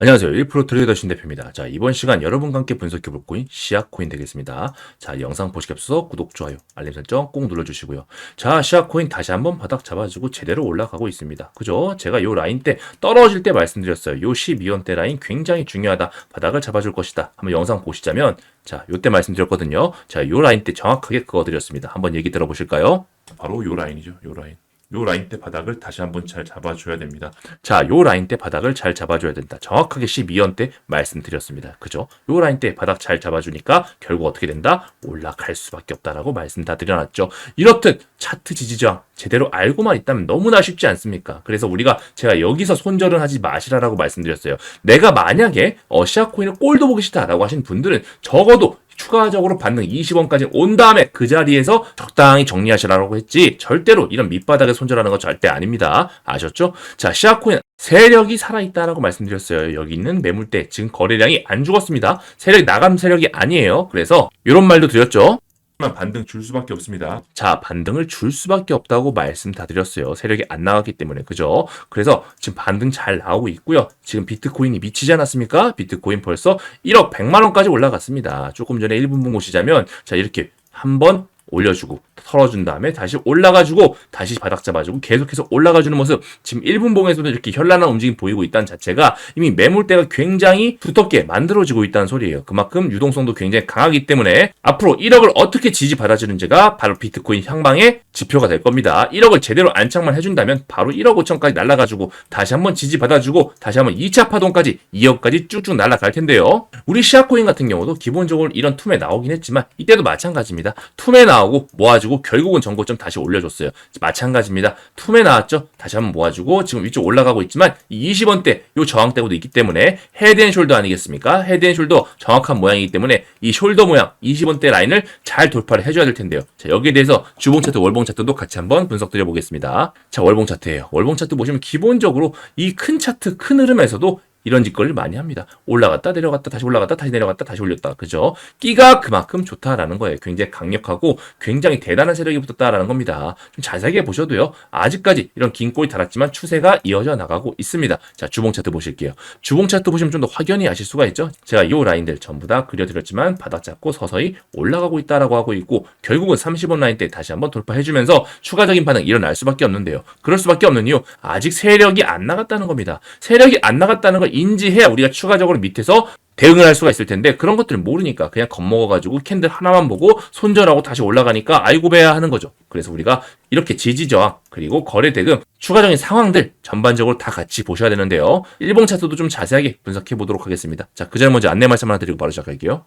안녕하세요. 1프로 트레이더 신 대표입니다. 자, 이번 시간 여러분과 함께 분석해볼 코인 시아코인 되겠습니다. 자, 영상 보시기 앞서 구독, 좋아요, 알림 설정 꼭 눌러주시고요. 자, 시아코인 다시 한번 바닥 잡아주고 제대로 올라가고 있습니다. 그죠? 제가 요 라인 때 떨어질 때 말씀드렸어요. 요 12원대 라인 굉장히 중요하다. 바닥을 잡아줄 것이다. 한번 영상 보시자면 자, 요때 말씀드렸거든요. 자, 요 라인 때 정확하게 그어드렸습니다. 한번 얘기 들어보실까요? 바로 요 라인이죠. 요 라인. 요 라인 때 바닥을 다시 한번 잘 잡아줘야 됩니다. 자, 요 라인 때 바닥을 잘 잡아줘야 된다. 정확하게 12원 때 말씀드렸습니다. 그죠? 요 라인 때 바닥 잘 잡아주니까 결국 어떻게 된다? 올라갈 수밖에 없다라고 말씀 다 드려놨죠. 이렇듯 차트 지지저항 제대로 알고만 있다면 너무나 쉽지 않습니까? 그래서 우리가 제가 여기서 손절은 하지 마시라라고 말씀드렸어요. 내가 만약에 어, 시아 코인을 꼴도 보기 싫다라고 하신 분들은 적어도 추가적으로 반등 20원까지 온 다음에 그 자리에서 적당히 정리하시라고 했지 절대로 이런 밑바닥에 손절하는 건 절대 아닙니다. 아셨죠? 자, 시아코인 세력이 살아있다라고 말씀드렸어요. 여기 있는 매물대 지금 거래량이 안 죽었습니다. 세력이 나감 세력이 아니에요. 그래서 이런 말도 드렸죠. 만 반등 줄 수밖에 없습니다. 자, 반등을 줄 수밖에 없다고 말씀 다 드렸어요. 세력이 안 나갔기 때문에. 그죠? 그래서 지금 반등 잘 나오고 있고요. 지금 비트코인이 미치지 않았습니까? 비트코인 벌써 1억 100만 원까지 올라갔습니다. 조금 전에 1분 분 보시자면 자, 이렇게 한번 올려주고 털어준 다음에 다시 올라가주고 다시 바닥 잡아주고 계속해서 올라가주는 모습 지금 1분 봉에서도 이렇게 현란한 움직임 보이고 있다는 자체가 이미 매물대가 굉장히 두텁게 만들어지고 있다는 소리예요. 그만큼 유동성도 굉장히 강하기 때문에 앞으로 1억을 어떻게 지지받아주는지가 바로 비트코인 향방의 지표가 될 겁니다. 1억을 제대로 안착만 해준다면 바로 1억 5천까지 날아가지고 다시 한번 지지받아주고 다시 한번 2차 파동까지 2억까지 쭉쭉 날아갈 텐데요. 우리 시아코인 같은 경우도 기본적으로 이런 툼에 나오긴 했지만 이때도 마찬가지입니다. 툼에 나 오고 모아주고 결국은 전고점 다시 올려줬어요. 마찬가지입니다. 툼에 나왔죠? 다시 한번 모아주고 지금 위쪽 올라가고 있지만 이 20원대 요 저항대고도 있기 때문에 헤드앤숄더 아니겠습니까? 헤드앤숄더 정확한 모양이기 때문에 이 숄더 모양 20원대 라인을 잘 돌파를 해줘야 될 텐데요. 자 여기에 대해서 주봉 차트, 월봉 차트도 같이 한번 분석 드려 보겠습니다. 자 월봉 차트예요. 월봉 차트 보시면 기본적으로 이 큰 차트, 큰 흐름에서도 이런 짓거리를 많이 합니다. 올라갔다 내려갔다 다시 올라갔다 다시 내려갔다 다시 올렸다. 그죠? 끼가 그만큼 좋다라는 거예요. 굉장히 강력하고 굉장히 대단한 세력이 붙었다라는 겁니다. 좀 자세하게 보셔도요. 아직까지 이런 긴 꼬리 달았지만 추세가 이어져 나가고 있습니다. 자, 주봉 차트 보실게요. 주봉 차트 보시면 좀 더 확연히 아실 수가 있죠. 제가 이 라인들 전부 다 그려드렸지만 바닥 잡고 서서히 올라가고 있다라고 하고 있고 결국은 30원 라인 때 다시 한번 돌파해주면서 추가적인 반응 일어날 수밖에 없는데요. 그럴 수밖에 없는 이유 아직 세력이 안 나갔다는 겁니다. 세력이 안 나갔다는 걸 인지해야 우리가 추가적으로 밑에서 대응을 할 수가 있을 텐데 그런 것들을 모르니까 그냥 겁먹어가지고 캔들 하나만 보고 손절하고 다시 올라가니까 아이고 배야 하는 거죠. 그래서 우리가 이렇게 지지저항 그리고 거래 대금 추가적인 상황들 전반적으로 다 같이 보셔야 되는데요. 일봉 차트도 좀 자세하게 분석해 보도록 하겠습니다. 자, 그 전에 먼저 안내 말씀 하나 드리고 바로 시작할게요.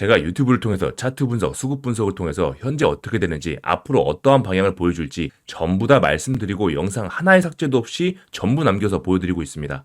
제가 유튜브를 통해서 차트 분석, 수급 분석을 통해서 현재 어떻게 되는지, 앞으로 어떠한 방향을 보여줄지 전부 다 말씀드리고 영상 하나의 삭제도 없이 전부 남겨서 보여드리고 있습니다.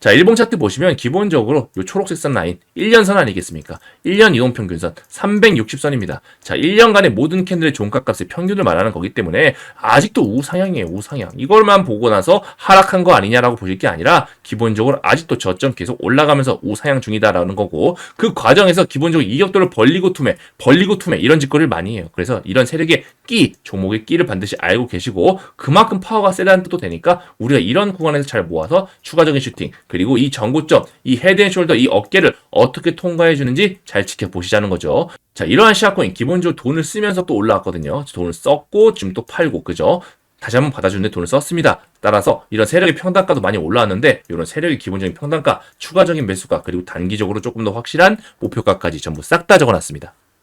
자, 일봉 차트 보시면 기본적으로 요 초록색 선 라인 1년선 아니겠습니까? 1년 이동 평균선 360선입니다. 자, 1년간의 모든 캔들의 종가값의 평균을 말하는 거기 때문에 아직도 우상향이에요, 우상향. 이걸만 보고 나서 하락한 거 아니냐라고 보실 게 아니라 기본적으로 아직도 저점 계속 올라가면서 우상향 중이다라는 거고 그 과정에서 기본적으로 이격도를 벌리고 투매, 벌리고 투매 이런 짓거리를 많이 해요. 그래서 이런 세력의 끼, 종목의 끼를 반드시 알고 계시고 그만큼 파워가 세다는 뜻도 되니까 우리가 이런 구간에서 잘 모아서 추가적인 슈팅 그리고 이 전고점, 이 헤드앤숄더 이 어깨를 어떻게 통과해 주는지 잘 지켜보시자는 거죠. 자, 이러한 시합코인 기본적으로 돈을 쓰면서 또 올라왔거든요. 돈을 썼고 지금 또 팔고 그죠? 다시 한번 받아주는데 돈을 썼습니다. 따라서 이런 세력의 평단가도 많이 올라왔는데 이런 세력의 기본적인 평단가, 추가적인 매수가 그리고 단기적으로 조금 더 확실한 목표가까지 전부 싹 다 적어놨습니다.